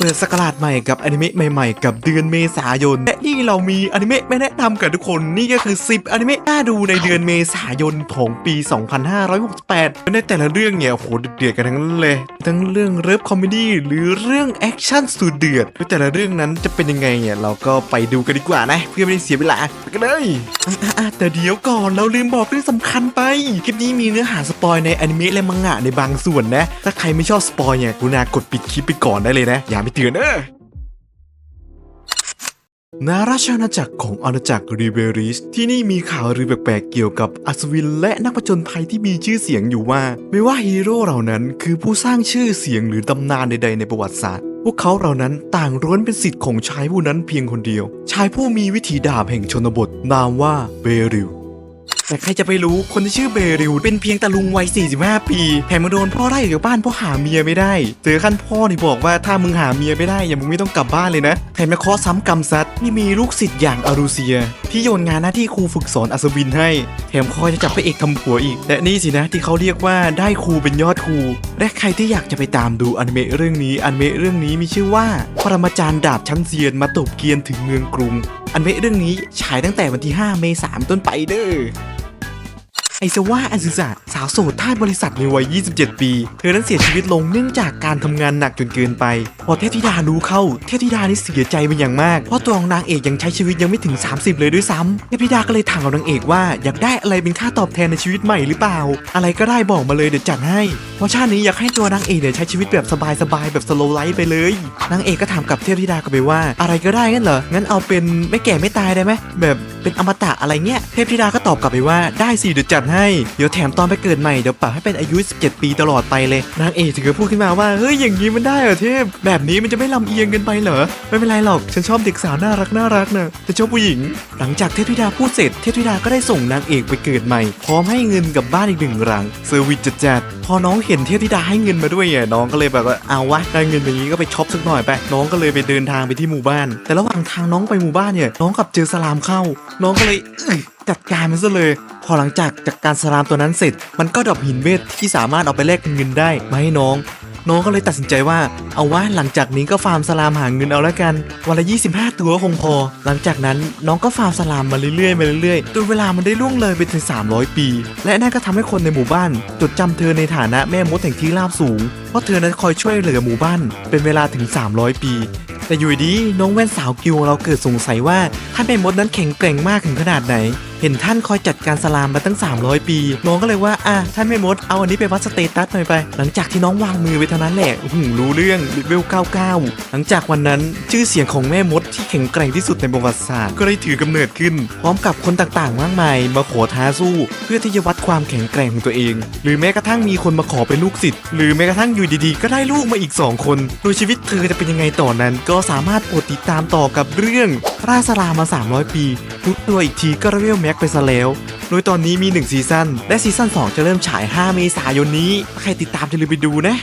เปิดสกราชใหม่กับอนิเมะใหม่ ๆ กับเดือนเมษายน และนี่เรามีอนิเมะไม่แนะนำกับทุกคนนี่ก็คือ 10อนิเมะน่าดูในเดือนเมษายนของปี 2568 ในแต่ละเรื่องเนี่ยโหเดือดๆกันทั้งนั้นเลย ทั้งเรื่องเลิฟคอมเมดี้หรือเรื่องแอคชั่นสุดเดือดในแต่ละเรื่องนั้นจะเป็นยังไงเนี่ยเราก็ไปดูกันดีกว่านะ เพื่อไม่ให้เสียเวลาไปกันเลย อะแต่เดี๋ยวก่อนเราลืมบอกเรื่องสำคัญไป คลิปนี้มีเนื้อหาสปอยในอนิเมะและมังงะในบางส่วนนะ ถ้าใครไม่ชอบสปอยเนี่ยกรุณากดปิดคลิปไปก่อนได้เลยนะ อย่าไปเตือนเออณราชอาณาจักรของอาณาจักรริเวริส ที่นี่มีข่าวลือแปลกๆเกี่ยวกับอัศวินและนักผจญภัยที่มีชื่อเสียงอยู่ว่า ไม่ว่าฮีโร่เหล่านั้นคือผู้สร้างชื่อเสียงหรือตำนานใดๆในประวัติศาสตร์ พวกเขาเหล่านั้นต่างร้วนเป็นสิทธิ์ของชายผู้นั้นเพียงคนเดียว ชายผู้มีวิถีดาบแห่งชนบท นามว่าเบริล แต่ใครจะไปรู้คนที่ชื่อเบริลเป็นเพียงตาลุงวัย 45 ปี แถมมาโดนพ่อไล่ออกจากบ้านเพราะหาเมียไม่ได้เจอขั้นพ่อนี่บอกว่าถ้ามึงหาเมียไม่ได้อย่ามึงไม่ต้องกลับบ้านเลยนะแถมมาเคาะซ้ำกรรมซัดที่มีลูกศิษย์อย่างอารูเซีย ที่โยนงานหน้าที่ครูฝึกสอนอัศวินให้ แถมคอยจะจับพระเอกทำผัวอีก และนี่สินะที่เขาเรียกว่าได้ครูเป็นยอดครูและใครที่อยากจะไปตามดูอนิเมะเรื่องนี้อนิเมะเรื่องนี้มีชื่อว่าปรมาจารย์ดาบชั้นเซียนมาตบเกียนถึงเมืองกรุงอนิเมะเรื่องนี้ฉายตั้งแต่วันที่ 5 เมษายนต้นไปเด้อ ไอซาว่าอันซึสะสาวโสดท่าสบริษัทในวัย 27 ปี เธอนั้นเสียชีวิตลงเนื่องจากการทำงานหนักจนเกินไป พอเทพธิดารู้เข้า เทพธิดานี่เสียใจเป็นอย่างมาก เพราะตัวของนางเอกยังใช้ชีวิตยังไม่ถึง 30 เลยด้วยซ้ำเทพธิดาก็เลยถามกับนางเอกว่าอยากได้อะไรเป็นค่าตอบแทนในชีวิตใหม่หรือเปล่า อะไรก็ได้บอกมาเลยเดี๋ยวจัดให้ เพราะชาตินี้อยากให้ตัวนางเอกเนี่ยใช้ชีวิตแบบสบายๆแบบสโลไลฟ์ไปเลย นางเอกก็ถามกับเทพธิดากลับไปว่า อะไรก็ได้งั้นเหรอ งั้นเอาเป็นไม่แก่ไม่ตายได้ไหมแบบ เป็นอมตะอะไรเงี้ย เทพธิดาก็ตอบกลับไปว่าได้สิเดี๋ยวจัดให้ เดี๋ยวแถมตอนไปเกิดใหม่ เดี๋ยวปรับให้เป็นอายุ 17 ปีตลอดไปเลย นางเอกถึงกับพูดขึ้นมาว่าเฮ้ยอย่างนี้มันได้เหรอเทพ แบบนี้มันจะไม่ลำเอียงเกันไปเหรอ ไม่เป็นไรหรอก ฉันชอบเด็กสาวน่ารักน่ารักนะแต่ชอบผู้หญิง หลังจากเทพธิดาพูดเสร็จ เทพธิดาก็ได้ส่งนางเอกไปเกิดใหม่ พร้อมให้เงินกับบ้านอีกหนึ่งหลังเซอร์วิสจัดๆพอน้องเห็นเทพธิดาให้เงินมาด้วยอะน้องก็เลยแบบว่าเอาวะได้เงินอย่างนี้ก็ไปช็อปสักหน่อยไปน้องก็เลยไปเดินทางไปที่หมู่บ้าน แต่ระหว่างทางน้องไปหมู่บ้านเนี่ยน้องกับเจอสลามเข้าน้องก็เลยจัดการมันซะเลย พอหลังจากจัดการสลามตัวนั้นเสร็จ มันก็ดรอปหินเวทที่สามารถเอาไปแลกเป็นเงินได้มาให้น้อง น้องก็เลยตัดสินใจว่าเอาว่าหลังจากนี้ก็ฟาร์มสลามหาเงินเอาแล้วกัน วันละ 25 ตัวคงพอ หลังจากนั้นน้องก็ฟาร์มสลามมาเรื่อยๆมาเรื่อยๆจนเวลามันได้ล่วงเลยไปถึง 300 ปี และนั่นก็ทำให้คนในหมู่บ้าน จดจำเธอในฐานะแม่มดแห่งที่ราบสูง เพราะเธอนั้นคอยช่วยเหลือหมู่บ้าน เป็นเวลาถึง 300 ปี แต่อยู่ดีน้องแว่นสาวกิวของเราเกิดสงสัยว่าท่านแม่มดนั้นแข็งแกร่งมากถึงขนาดไหน เห็นท่านคอยจัดการสลามมาตั้ง 300 ปี น้องก็เลยว่าอะท่านแม่มดเอาอันนี้ไปวัดสเตตัสหน่อยไป หลังจากที่น้องวางมือไปเท่านั้นแหละหือรู้เรื่องเลเวล99 หลังจากวันนั้นชื่อเสียงของแม่มดที่แข็งแกร่งที่สุดในประวัติศาสตร์ก็ได้ถือกำเนิดขึ้น พร้อมกับคนต่างๆ มากมาย มาขอท้าสู้ เพื่อที่จะวัดความแข็งแกร่งของตัวเอง หรือแม้กระทั่งมีคนมาขอเป็นลูกศิษย์หรือแม้กระทั่งอยู่ดีๆ ก็ได้ลูกมาอีก 2 คน โดยชีวิตเธอจะเป็นยังไงต่อนนั้น ก็สามารถโปรดติดตามต่อกับเรื่องราสลามา 300 ปีทุกตัวอีกทีก็เลเวลแมกไปซะแล้ว โดยตอนนี้มี 1 ซีซั่นและซีซั่น2 จะเริ่มฉาย 5 เมษายนนี้ ถ้าใครติดตามจะลืมไปดูนะ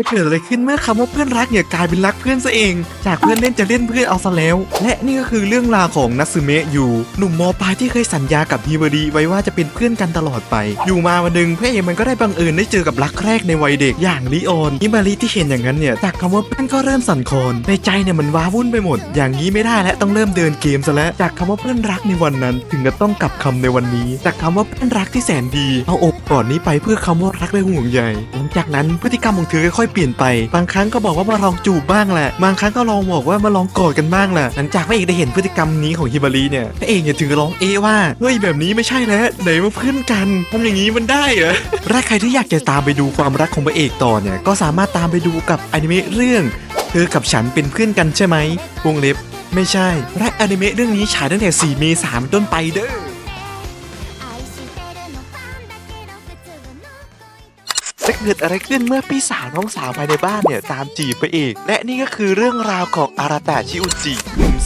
จะเกิดอะไรขึ้นเมื่อคำว่าเพื่อนรักเนี่ยกลายเป็นรักเพื่อนซะเอง จากเพื่อนเล่นจะเล่นเพื่อนเอาซะแล้ว และนี่ก็คือเรื่องราวของนัตสึเมะอยู่หนุ่มมปลายที่เคยสัญญากับฮิวารีไว้ว่าจะเป็นเพื่อนกันตลอดไป อยู่มาวันหนึ่งพระเอกมันก็ได้บังเอิญได้เจอกับรักแรกในวัยเด็กอย่างลิออนฮิมารีที่เห็นอย่างนั้นเนี่ยจากคำว่าเพื่อนก็เริ่มสั่นคลอนในใจเนี่ยมันว้าวุ่นไปหมด อย่างนี้ไม่ได้และต้องเริ่มเดินเกมซะแล้วจากคำว่าเพื่อนรักในวันนั้น ถึงจะต้องกลับคำในวันนี้ จากคำว่าเพื่อนรักที่แสนดี เอาอกกอดนี้ไปเพื่อคำว่ารักและห่วงใยหลังจากนั้นพฤติกรรมของเธอค่อยเปลี่ยนไป บางครั้งก็บอกว่ามาลองจูบบ้างแหละ บางครั้งก็ลองบอกว่ามาลองกอดกันบ้างแหละ หลังจากพระเอกได้เห็นพฤติกรรมนี้ของฮิบารีเนี่ย พระเอกเนี่ยถึงกับร้องเอว่า เฮ้ยแบบนี้ไม่ใช่แล้วไหนมาเพื่อนกันทำอย่างนี้มันได้เหรอและใครที่อยากจะตามไปดูความรักของพระเอกต่อเนี่ย ก็สามารถตามไปดูกับอนิเมะเรื่องเธอกับฉันเป็นเพื่อนกันใช่ไหมวงเล็บ ไม่ใช่และอนิเมะเรื่องนี้ฉายตั้งแต่ 4 เมษายนเป็นต้นไปเด้อ เกิดอะไรขึ้นเมื่อพี่สาวน้องสาวภายในบ้านเนี่ยตามจีบไปเอกและนี่ก็คือเรื่องราวของอาราตะชิอุจิ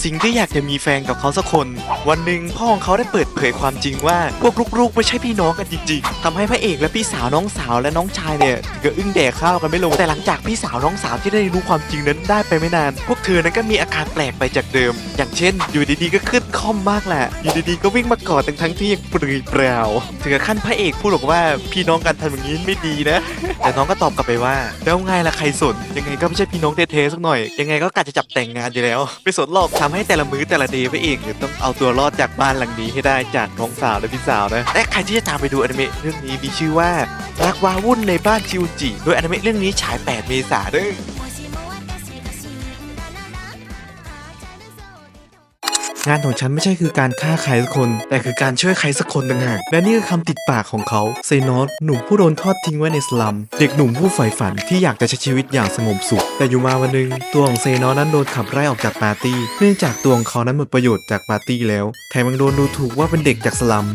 ซิงที่อยากจะมีแฟนกับเขาสักคน วันหนึ่งพ่อของเขาได้เปิดเผยความจริงว่า พวกลูกๆไม่ใช่พี่น้องกันจริงๆทำให้พระเอกและพี่สาวน้องสาวและน้องชายเนี่ยกับอึ้งแดกข้าวกันไม่ลง แต่หลังจากพี่สาวน้องสาวที่ได้รู้ความจริงนั้นได้ไปไม่นาน พวกเธอนั้นก็มีอาการแปลกไปจากเดิม อย่างเช่น อยู่ดีๆก็ขึ้นคอมมากแหละ อยู่ดีๆก็วิ่งมากอดทั้งทั้งที่ยังเปลือยเปล่า ถึงกับขั้นพระเอกพูดบอกว่าพี่น้องกันทำอย่างนี้ไม่ดีนะ แต่น้องก็ตอบกลับไปว่าแล้วไงล่ะใครสนยังไงก็ไม่ใช่พี่น้องเทๆสักหน่อย ยังไงก็กะจะจับแต่งงานอยู่แล้ว ไม่สนหรอกทำให้แต่ละมื้อแต่ละเดย์ไปเอกเนี่ยต้องเอาตัวรอดจากบ้านหลังนี้ให้ได้จากน้องสาวและพี่สาวนะและใครที่จะตามไปดูอนิเมะเรื่องนี้มีชื่อว่ารักวาวุ่นในบ้านชิวจิโดยอนิเมะเรื่องนี้ฉาย 8 เมษายน งานของฉันไม่ใช่คือการฆ่าใครสักคน แต่คือการช่วยใครสักคนต่างหาก และนี่คือคำติดปากของเขาเซนอสหนุ่มผู้โดนทอดทิ้งไว้ในสลัม เด็กหนุ่มผู้ใฝ่ฝันที่อยากจะใช้ชีวิตอย่างสงบสุข แต่อยู่มาวันหนึ่งตัวของเซนอสนั้นโดนขับไล่ออกจากปาร์ตี้ เนื่องจากตัวของเขานั้นหมดประโยชน์จากปาร์ตี้แล้ว แถมยังโดนดูถูกว่าเป็นเด็กจากสลัม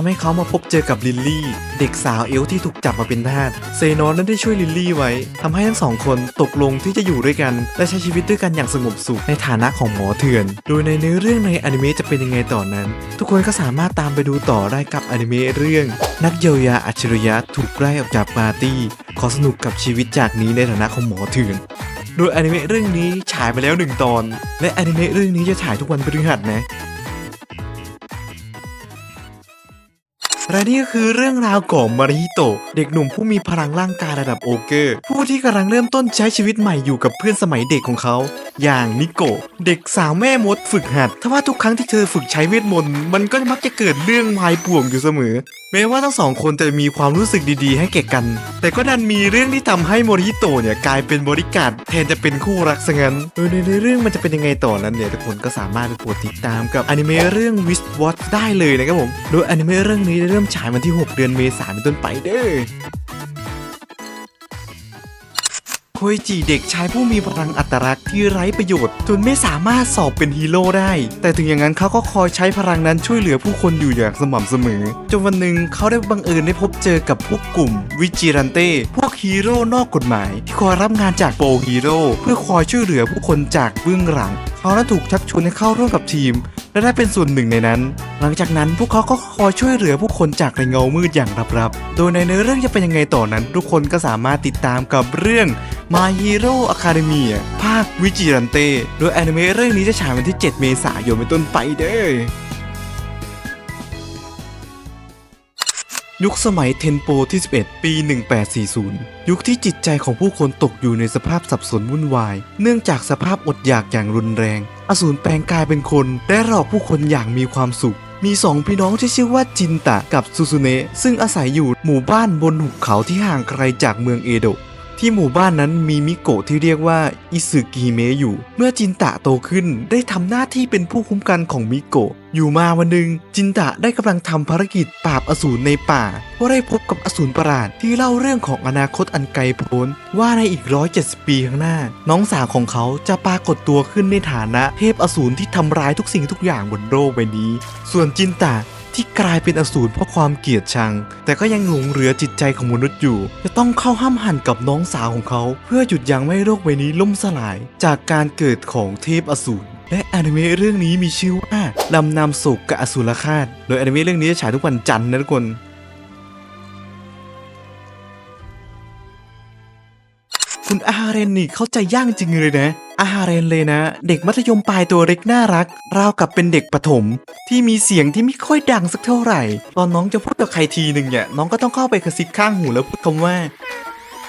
ทำให้เขามาพบเจอกับลิลลี่ เด็กสาวเอลที่ถูกจับมาเป็นทาสเซนอนนั้นได้ช่วยลิลลี่ไว้ทำให้ทั้งสองคนตกลงที่จะอยู่ด้วยกัน และใช้ชีวิตด้วยกันอย่างสงบสุขในฐานะของหมอเถื่อน โดยในเนื้อเรื่องในอนิเมะจะเป็นยังไงต่อนนั้น ทุกคนก็สามารถตามไปดูต่อได้กับอนิเมะเรื่อง นักเยียวยาอัจฉริยะถูกไล่ออกจากปาร์ตี้ ขอสนุกกับชีวิตจากนี้ในฐานะของหมอเถื่อนโดยอนิเมะเรื่องนี้ฉายไปแล้วหนึ่งตอน และอนิเมะเรื่องนี้จะฉายทุกวันพฤหัสนะ และนี่ก็คือเรื่องราวของมาริฮิโตะเด็กหนุ่มผู้มีพลังร่างกายระดับโอเกอร์ ผู้ที่กำลังเริ่มต้นใช้ชีวิตใหม่อยู่กับเพื่อนสมัยเด็กของเขา อย่างนิโกะเด็กสาวแม่มดฝึกหัดทว่าทุกครั้งที่เธอฝึกใช้เวทมนต์มันก็มักจะเกิดเรื่องวายป่วงอยู่เสมอ แม้ว่าทั้งสองคนจะมีความรู้สึกดีๆ ให้แก่กัน แต่ก็ดันมีเรื่องที่ทำให้โมริโตะเนี่ยกลายเป็นบริการแทนจะเป็นคู่รักซะงั้นโดยในเรื่องมันจะเป็นยังไงต่อนั้นเนี่ยทุกคนก็สามารถไปโปรดติดตามกับอนิเมะเรื่อง Wish Watch ได้เลยนะครับผมโดยอนิเมะเรื่องนี้ได้เริ่มฉายวันที่ 6 เดือนเมษายนเป็นต้นไปเด้อ โคยจิเด็กชายผู้มีพลังอัตลักษณ์ที่ไร้ประโยชน์ จนไม่สามารถสอบเป็นฮีโร่ได้ แต่ถึงอย่างนั้นเขาก็คอยใช้พลังนั้นช่วยเหลือผู้คนอยู่อย่างสม่ำเสมอ จนวันหนึ่งเขาได้บังเอิญได้พบเจอกับพวกกลุ่ม วิจิรันเต้ พวกฮีโร่นอกกฎหมาย ที่คอยรับงานจากโปรฮีโร่เพื่อคอยช่วยเหลือผู้คนจากเบื้องหลัง เขานั้ถูกชักชวนให้เข้าร่วมกับทีม และได้เป็นส่วนหนึ่งในนั้น หลังจากนั้นพวกเขาก็คอยช่วยเหลือผู้คนจากในเงามืดอย่างลับๆ โดยในเนื้อเรื่องจะเป็นยังไงต่อนั้น ทุกคนก็สามารถติดตามกับเรื่อง My Hero Academia ภาควิจิรันเต้โดยแอนิเมะเรื่องนี้จะฉายวันที่ 7 เมษายนเป็นต้นไปเด้อยุคสมัยเทนโปที่ 11 ปี 1840 ยุคที่จิตใจของผู้คนตกอยู่ในสภาพสับสนวุ่นวาย เนื่องจากสภาพอดอยากอย่างรุนแรง อสูรแปลงกายเป็นคน และหลอกผู้คนอย่างมีความสุข มีสองพี่น้องที่ชื่อว่าจินตะกับซูซูเนะซึ่งอาศัยอยู่หมู่บ้านบนหุบเขาที่ห่างไกลจากเมืองเอโดะที่หมู่บ้านนั้นมีมิโกะที่เรียกว่าอิสึกิเมะอยู่ เมื่อจินตะโตขึ้นได้ทำหน้าที่เป็นผู้คุ้มกันของมิโกะ อยู่มาวันหนึ่งจินตะได้กำลังทำภารกิจปราบอสูรในป่า ก็ได้พบกับอสูรประหลาดที่เล่าเรื่องของอนาคตอันไกลโพ้น ว่าในอีก 170 ปีข้างหน้า น้องสาวของเขาจะปรากฏตัวขึ้นในฐานะเทพอสูรที่ทำร้ายทุกสิ่งทุกอย่างบนโลกใบนี้ ส่วนจินตะที่กลายเป็นอสูรเพราะความเกลียดชัง แต่ก็ยังหลงเหลือจิตใจของมนุษย์อยู่ จะต้องเข้าห้ามหันกับน้องสาวของเขา เพื่อหยุดยั้งไม่ให้โลกใบนี้ล่มสลาย จากการเกิดของเทพอสูร และอนิเมะเรื่องนี้มีชื่อว่าลำนำสุกกับอสูรคาตโดยอนิเมะเรื่องนี้จะฉายทุกวันจันทร์นะทุกคนคุณอาเรนนี่เข้าใจย่างจริงเลยนะอาเรนเลยนะ เด็กมัธยมปลายตัวเล็กน่ารัก ราวกับเป็นเด็กประถม ที่มีเสียงที่ไม่ค่อยดังสักเท่าไหร่ ตอนน้องจะพูดกับใครทีหนึ่งเนี่ยน้องก็ต้องเข้าไปกระซิบข้างหูแล้วพูดคำว่า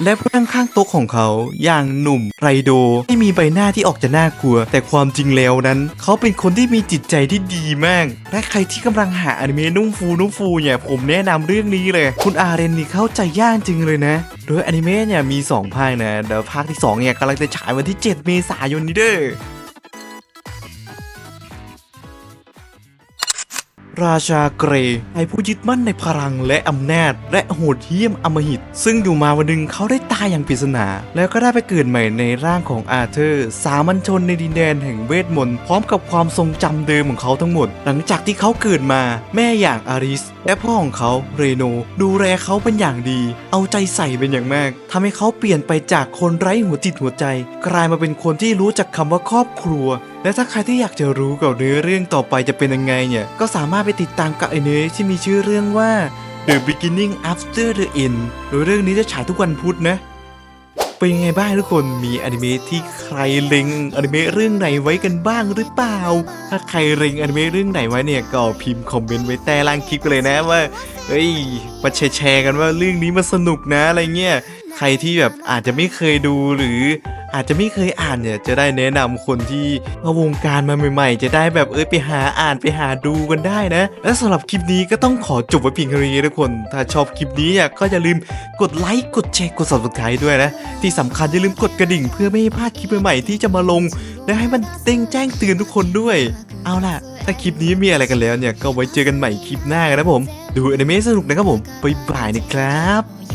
และผู้นั่งข้างโต๊ะของเขาอย่างหนุ่มไรโดที่มีใบหน้าที่ออกจะน่ากลัว แต่ความจริงแล้วนั้น เขาเป็นคนที่มีจิตใจที่ดีมาก และใครที่กำลังหาอนิเมะนุ่มฟูนุ่มฟูเนี่ยผมแนะนำเรื่องนี้เลย คุณอาเรนนี่เข้าใจย่างจริงเลยนะ โดยอนิเมะเนี่ยมี 2 ภาคนะเดี๋ยวภาคที่2เนี่ยกำลังจะฉายวันที่ 7 เมษายนนี้เด้อ ราชาเกรย์ไอผู้ยึดมั่นในพลังและอำนาจ และโหดเหี้ยมอมหิต ซึ่งอยู่มาวันหนึ่งเขาได้ตายอย่างปริศนา แล้วก็ได้ไปเกิดใหม่ในร่างของอาเธอร์ สามัญชนในดินแดนแห่งเวทมนต์พร้อมกับความทรงจำเดิมของเขาทั้งหมด หลังจากที่เขาเกิดมาแม่อย่างอาริส และพ่อของเขาเรโน ดูแลเขาเป็นอย่างดี เอาใจใส่เป็นอย่างมากทำให้เขาเปลี่ยนไปจากคนไร้หัวจิตหัวใจ กลายมาเป็นคนที่รู้จักคำว่าครอบครัว และถ้าใครที่อยากจะรู้กับเนื้อเรื่องต่อไปจะเป็นยังไงเนี่ย ก็สามารถไปติดตามกับไอเนื้อที่มีชื่อเรื่องว่า The Beginning After the End โดยเรื่องนี้จะฉายทุกวันพุธนะ เป็นยังไงบ้างทุกคน มีอนิเมะที่ใครเล็งอนิเมะเรื่องไหนไว้กันบ้างหรือเปล่า ถ้าใครเล็งอนิเมะเรื่องไหนไว้เนี่ยก็พิมพ์คอมเมนต์ไว้ใต้ล่างคลิปเลยนะว่าเฮ้ยมาแชร์กันว่าเรื่องนี้มันสนุกนะอะไรเงี้ย ใครที่แบบอาจจะไม่เคยดูหรือ อาจจะไม่เคยอ่านเนี่ยจะได้แนะนำคนที่มาวงการมาใหม่ๆ จะได้แบบเอ้ยไปหาอ่านไปหาดูกันได้นะ และสำหรับคลิปนี้ก็ต้องขอจบไว้เพียงเท่านี้ทุกคน ถ้าชอบคลิปนี้อะก็อย่าลืมกดไลค์กดแชร์กด subscribe ด้วยนะ ที่สำคัญอย่าลืมกดกระดิ่ง เพื่อไม่ให้พลาดคลิปใหม่ๆที่จะมาลง และให้มันเต้งแจ้งเตือนทุกคนด้วย เอาล่ะถ้าคลิปนี้มีอะไรกันแล้วเนี่ยก็ไว้เจอกันใหม่คลิปหน้ากันนะผม ดูอนิเมะสนุกนะครับผมบ๊ายบายนะครับ